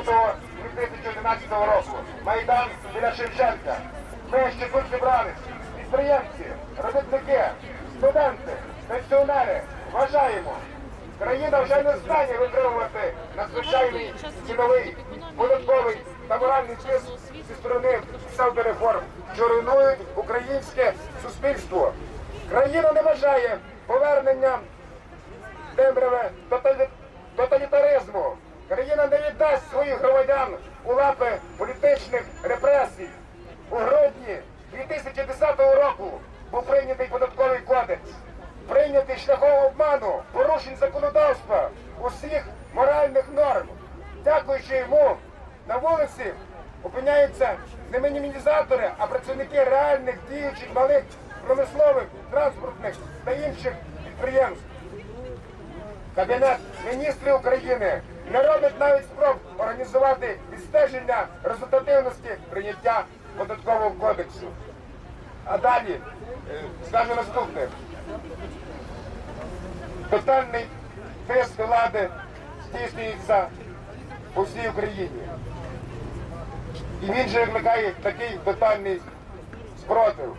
лютого 2011 року. Майдан біля Шевченка. Ми ще тут зібрались. Підприємці, робітники, студенти, пенсіонери. Вважаємо, країна вже не здатна витримувати надзвичайний ціновий, податковий та моральний тиск зі сторони псевдореформ, що руйнують українське суспільство. Країна не бажає повернення темряве тоталі- тоталітаризму. Віддасть своїх громадян у лапи політичних репресій. У грудні 2010 року був прийнятий податковий кодекс, прийнятий шляхом обману, порушень законодавства, усіх моральних норм. Дякуючи йому, на вулиці опиняються не мінімізатори, а працівники реальних діючих малих промислових, транспортних та інших підприємств. Кабінет міністрів України не робить навіть спроб організувати відстеження результативності прийняття податкового кодексу. А далі е, скажу наступне. Тотальний тиск влади здійснюється по всій Україні. І він же викликає такий тотальний спротив.